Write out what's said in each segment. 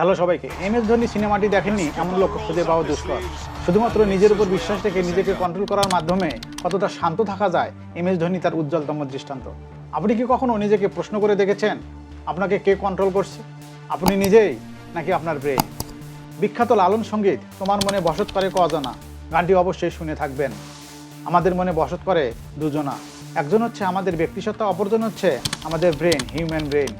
Hello সবাইকে, M S Dhoni সিনেমাটি দেখেননি এমন লোক খুঁজে পাওয়া দুষ্কর। শুধুমাত্র নিজের উপর বিশ্বাস রেখে নিজেকে কন্ট্রোল করার মাধ্যমে কতটা শান্ত থাকা যায় এম এস ধোনি তার উজ্জ্বলতম দৃষ্টান্ত। আপনি কি কখনো নিজেকে প্রশ্ন করে দেখেছেন? আপনাকে কে কন্ট্রোল করছে? আপনি নিজেই নাকি আপনার ব্রেন বিখ্যাত লালন সংগীত, তোমার মনে বসত করে কজনা? গানটি অবশ্যই শুনে থাকবেন। আমাদের মনে বসত করে দুজনা। একজন হচ্ছে আমাদের ব্যক্তিসত্তা অপরজন হচ্ছে আমাদের ব্রেন হিউম্যান ব্রেন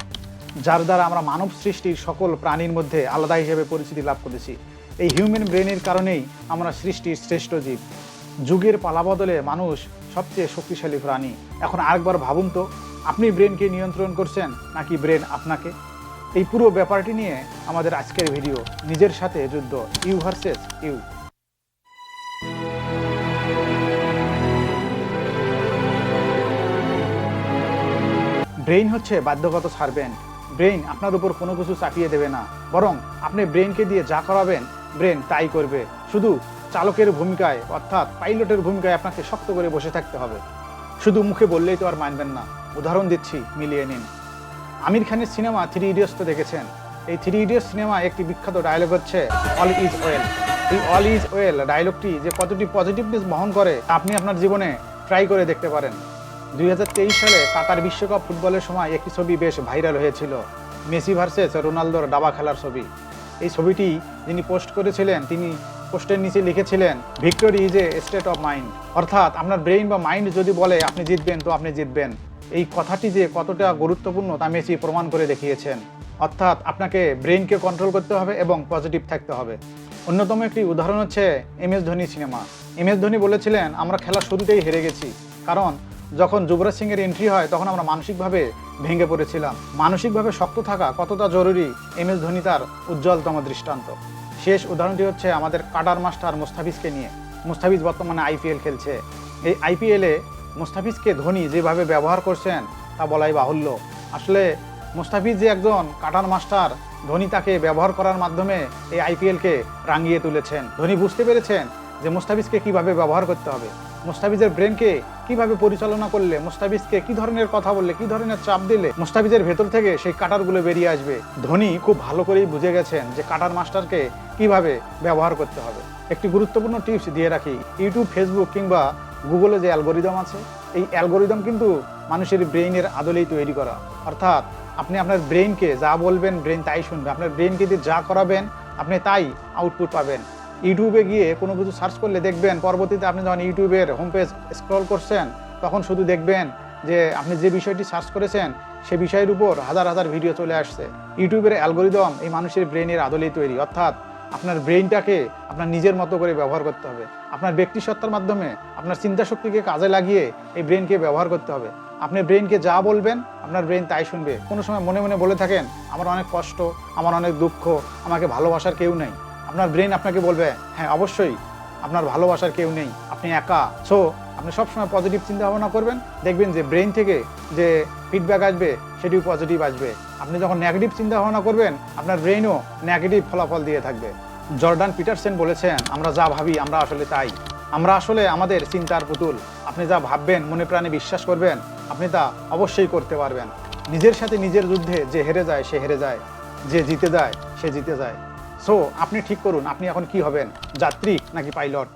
যার দ্বারা আমরা মানব সৃষ্টির সকল প্রাণীর মধ্যে আলাদা হিসেবে পরিচিতি লাভ করেছি। এই হিউম্যান ব্রেনের কারণেই আমরা সৃষ্টির শ্রেষ্ঠ জীব। যুগের পালাবদলে মানুষ সবচেয়ে শক্তিশালী প্রাণী। এখন আরেকবার ভাবুন তো, আপনি ব্রেনকে নিয়ন্ত্রণ করছেন নাকি ব্রেন আপনাকে? এই পুরো ব্যাপারটি নিয়ে আমাদের আজকের ভিডিও নিজের সাথে যুদ্ধ। You versus you. ব্রেইন হচ্ছে বাধ্যগত সার্ভেন্ট ব্রেইন আপনার উপর কোনো কিছু চাপিয়ে দেবে না। বরং আপনি ব্রেইনকে দিয়ে যা করাবেন ব্রেন তাই করবে। শুধু চালকের ভূমিকায়, অর্থাৎ পাইলটের ভূমিকায় আপনাকে শক্ত করে বসে থাকতে হবে। শুধু মুখে বললেই তো আর মানবেন না। উদাহরণ দিচ্ছি, মিলিয়ে নিন। আমির খানের সিনেমা থ্রি ইডিয়টস তো দেখেছেন। এই থ্রি ইডিয়টস সিনেমা একটি বিখ্যাত ডায়লগ হচ্ছে অল ইজ ওয়েল। এই অল ইজ ওয়েল ডায়লগটি যে কতটি পজিটিভনেস বহন করে আপনি আপনার জীবনে ট্রাই করে দেখতে পারেন। দুই হাজার তেইশ সালে কাতার বিশ্বকাপ ফুটবলের সময় একটি ছবি বেশ ভাইরাল হয়েছিল, মেসি ভার্সেস রোনালদোর দাবা খেলার ছবি। এই ছবিটি যিনি পোস্ট করেছিলেন, তিনি পোস্টের নিচে লিখেছিলেন, victory is a state of mind. অর্থাৎ আপনার ব্রেইন বা মাইন্ড যদি বলে, আপনি জিতবেন, তো আপনি জিতবেন। এই কথাটি যে কতটা গুরুত্বপূর্ণ তা মেসি প্রমাণ করে দেখিয়েছেন। অর্থাৎ আপনাকে ব্রেইনকে কন্ট্রোল করতে হবে এবং পজিটিভ থাকতে হবে। অন্যতম একটি উদাহরণ হচ্ছে M S Dhoni cinema. M S Dhoni বলেছিলেন, আমরা খেলা শুরুতেই হেরে গেছি। কারণ যখন যুবরাজ সিং এর এন্ট্রি হয়, তখন আমরা মানসিকভাবে ভেঙে পড়েছিলাম। মানসিকভাবে শক্ত থাকা কতটা জরুরি এম এস ধোনি তার উজ্জ্বলতম দৃষ্টান্ত? শেষ উদাহরণটি হচ্ছে আমাদের কাটার মাস্টার মুস্তাফিজকে নিয়ে। মুস্তাফিজ বর্তমানে আইপিএল খেলছে। এই আইপিএলে মুস্তাফিজকে ধোনি যেভাবে ব্যবহার করছেন, তা বলাই বাহুল্য। আসলে মুস্তাফিজ যে একজন কাটার মাস্টার, ধোনি তাকে ব্যবহার করার মাধ্যমে এই আইপিএলকে রাঙিয়ে তুলেছেন। ধোনি বুঝতে পেরেছেন যে মুস্তাফিজকে কীভাবে ব্যবহার করতে হবে। মুস্তাফিজের ব্রেনকে কীভাবে পরিচালনা করলে, মুস্তাফিজকে কি ধরনের কথা বললে, কি ধরনের চাপ দিলে মুস্তাফিজের ভেতর থেকে সেই কাটারগুলো বেরিয়ে আসবে? ধোনি খুব ভালো করেই বুঝে গেছেন যে কাটার মাস্টারকে কীভাবে ব্যবহার করতে হবে। একটি গুরুত্বপূর্ণ টিপস দিয়ে রাখি, ইউটিউব, ফেসবুক কিংবা গুগলে যে অ্যালগোরিদম আছে, এই অ্যালগোরিদম কিন্তু মানুষের ব্রেইনের আদলেই তৈরি করা। অর্থাৎ আপনি আপনার ব্রেইনকে যা বলবেন ব্রেন তাই শুনবে। আপনার ব্রেইনকে দিয়ে যা করাবেন, আপনি তাই আউটপুট পাবেন। ইউটিউবে গিয়ে কোনো কিছু সার্চ করলে দেখবেন পরবর্তীতে আপনি যখন ইউটিউবের হোম পেজ স্ক্রল করছেন, তখন শুধু দেখবেন যে আপনি যে বিষয়টি সার্চ করেছেন, সে বিষয়ের উপর হাজার হাজার ভিডিও চলে আসছে। ইউটিউবের অ্যালগোরিদম এই মানুষের ব্রেনের আদলেই তৈরি। অর্থাৎ আপনার ব্রেইনটাকে আপনার নিজের মতো করে ব্যবহার করতে হবে। আপনার ব্যক্তিসত্তার মাধ্যমে আপনার চিন্তা শক্তিকে কাজে লাগিয়ে এই ব্রেনকে ব্যবহার করতে হবে। আপনি ব্রেনকে যা বলবেন, আপনার ব্রেন তাই শুনবে। কোনো সময় মনে মনে বলে থাকেন, আমার অনেক কষ্ট, আমার অনেক দুঃখ, আমাকে ভালোবাসার কেউ নেই। আপনার ব্রেন আপনাকে বলবে হ্যাঁ অবশ্যই, আপনার ভালোবাসার কেউ নেই, আপনি একা। সো আপনি সবসময় পজিটিভ চিন্তা ভাবনা করবেন, দেখবেন যে ব্রেন থেকে যে ফিডব্যাক আসবে, সেটিও পজিটিভ আসবে। আপনি যখন নেগেটিভ চিন্তা ভাবনা করবেন, আপনার ব্রেনও নেগেটিভ ফলাফল দিয়ে থাকবে। জর্ডান পিটারসেন বলেছেন, আমরা যা ভাবি, আমরা আসলে তাই। আমরা আসলে আমাদের চিন্তার পুতুল। আপনি যা ভাববেন, মনে প্রাণে বিশ্বাস করবেন, আপনি তা অবশ্যই করতে পারবেন। নিজের সাথে নিজের যুদ্ধে যে হেরে যায়, সে হেরে যায়। যে জিতে যায়, সে জিতে যায়। সো আপনি ঠিক করুন আপনি এখন কি হবেন? যাত্রী নাকি পাইলট?